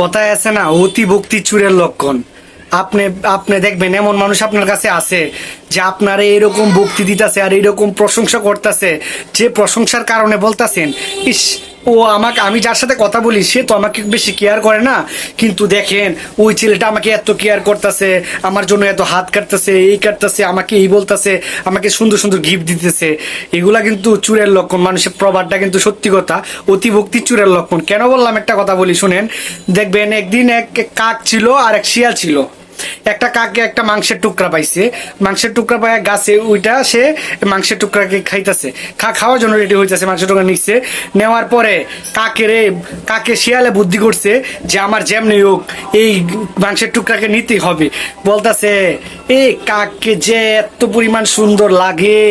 কথায় আছে না, অতি ভক্তি চুরের লক্ষণ। আপনি আপনি দেখবেন এমন মানুষ আপনার কাছে আছে যে আপনারে এরকম ভক্তি দিতেছে আর এরকম প্রশংসা করতেছে। যে প্রশংসার কারণে বলতাছেন, ইস ও আমাকে, আমি যার সাথে কথা বলি, সে তো আমাকে বেশি কেয়ার করে না। কিন্তু দেখেন, ওই ছেলেটা আমাকে এত কেয়ার করতেছে, আমার জন্য এত হাত কাটতেছে, এই কাটতেছে, আমাকে এই বলতেছে, আমাকে সুন্দর সুন্দর গিফট দিতেছে। এগুলা কিন্তু চুরের লক্ষণ, মানুষের প্রবাদটা কিন্তু সত্যি কথা, অতিভক্তি চুরের লক্ষণ। কেন বললাম একটা কথা বলি, শুনেন। দেখবেন একদিন এক কাক ছিল আর এক শিয়াল ছিল। একটা কাকে একটা মাংসের টুকরা পাইছে। মাংসের টুকরা পায় গাছে ওইটা সে মাংসের টুকরাকে খাইতেছে। খা, খাওয়ার জন্য রেডি হইতেছে, মাংসের টুকরা নিচ্ছে। নেওয়ার পরে কাকে রে, কাকে শিয়ালে বুদ্ধি করছে যে আমার যেমনি হোক এই মাংসের টুকরাকে নিতেই হবে। বলতাছে এই কাককে যে এত পরিমাণ সুন্দর লাগে,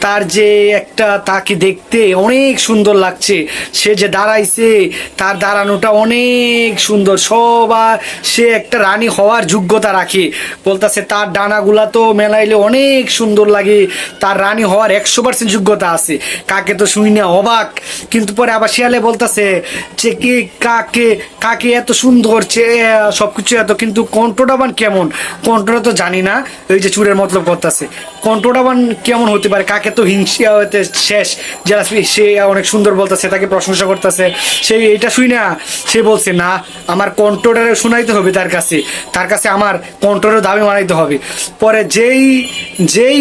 তার যে একটা তাকে দেখতে অনেক সুন্দর লাগছে। সে যে দাঁড়াইছে, তার দাঁড়ানোটা অনেক সুন্দর। সবার, সে একটা রানী হওয়ার যোগ্যতা রাখে। বলতেছে, তার ডানাগুলা তো মেলাইলে অনেক সুন্দর লাগে। তার রানী হওয়ার একশো পার্সেন্ট যোগ্যতা আছে। কাকে তো শুনি না, অবাক। কিন্তু পরে আবার শিয়ালে বলতেছে যে, কে, কাকে কাকে এত সুন্দর সব কিছু এত, কিন্তু কণ্ঠটা কেমন? কণ্ঠটা তো জানি না। ওই যে চুরের মতলব করতেছে। কণ্ঠটা কেমন হতে পারে? কাকে তো হিংসিয়া হতে শেষ? যারা সে অনেক সুন্দর বলতেছে, তাকে প্রশংসা করতেছে। সে এটা শুই না। সে বলছে, না, আমার কণ্ঠটারে শোনাইতে হবে তার কাছে। তার কাছে আমার কণ্ঠের দাবি মানাইতে হবে। পরে যেই যেই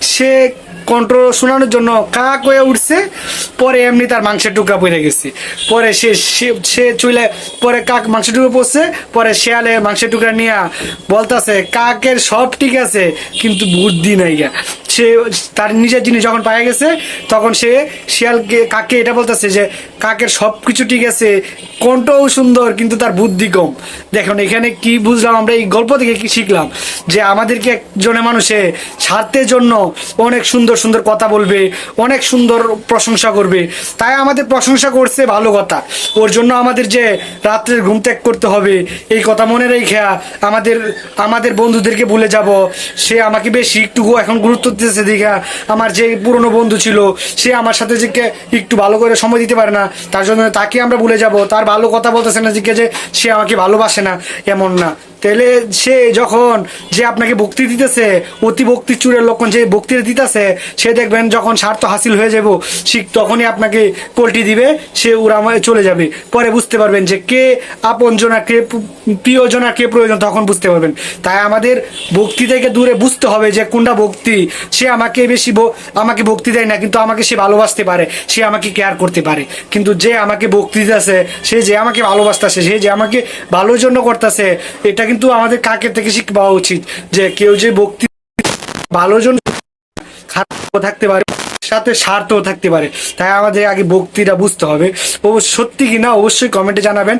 সে কণ্ঠ শোনানোর জন্য কাক হয়ে উঠছে, পরে এমনি তার মাংসের টুকরা পড়ে গেছে। পরে সে, সে- চলে পরে কাক মাংসের টুকরা পড়ছে, পরে শেয়ালে মাংসের টুকরা নিয়ে বলতাছে, কাকের সব ঠিক আছে, কিন্তু বুদ্ধি নাই গা। সে, তার নিজের জিনিস যখন পাওয়া গেছে, তখন সে শিয়ালকে কাকে এটা বলতেছে যে কাকের সব কিছু ঠিক আছে কণ্ঠও সুন্দর, কিন্তু তার বুদ্ধি কম। দেখুন, এখানে কি বুঝলাম, আমরা এই গল্প থেকে কি শিখলাম? যে আমাদেরকে একজনে মানুষে স্বার্থের জন্য অনেক সুন্দর সুন্দর কথা বলবে, অনেক সুন্দর প্রশংসা করবে। তাই আমাদের প্রশংসা করছে ভালো কথা। ওর জন্য আমাদের যে রাত্রের ঘুম ত্যাগ করতে হবে, এই কথা মনে রেখে আমাদের আমাদের বন্ধুদেরকে ভুলে যাব। সে আমাকে বেশি একটু এখন গুরুত্ব দিতেছে, দেখা আমার যে পুরনো বন্ধু ছিল, সে আমার সাথে যে একটু ভালো করে সময় দিতে পারে না তার জন্য তাকে আমরা ভুলে যাব। তার ভালো কথা বলতেছে না জিজ্ঞেস যে, সে আমাকে ভালোবাসে না। এমন না। তাহলে সে যখন যে আপনাকে ভক্তি দিতেছে, অতি ভক্তি চুরের লক্ষণ যে ভক্তিটা দিতেছে, সে দেখবেন যখন স্বার্থ হাসিল হয়ে যাব, ঠিক তখনই আপনাকে পোল্টি দিবে, সে উড়াময়ে চলে যাবে। পরে বুঝতে পারবেন যে কে আপনজনা, কে প্রিয়জনা, কে প্রয়োজন, তখন বুঝতে পারবেন। তাই আমাদের ভক্তি থেকে দূরে বুঝতে হবে যে কোনটা ভক্তি। সে আমাকে বেশি আমাকে ভক্তি দেয় না, কিন্তু আমাকে সে ভালোবাসতে পারে, সে আমাকে কেয়ার করতে পারে। কিন্তু যে আমাকে ভক্তি দিতেছে, সে যে আমাকে ভালোবাসতেছে, সে যে আমাকে ভালোর জন্য করতেছে, এটা কিন্তু আমাদের কাকে থেকে শিখবা উচিত? যে কেউ যে ভক্তি ভালো জন খারাপও থাকতে পারে, সাথে স্বার্থও থাকতে পারে। তাই আমাদের আগে ভক্তিটা বুঝতে হবে। ও সত্যি কিনা অবশ্যই কমেন্টে জানাবেন।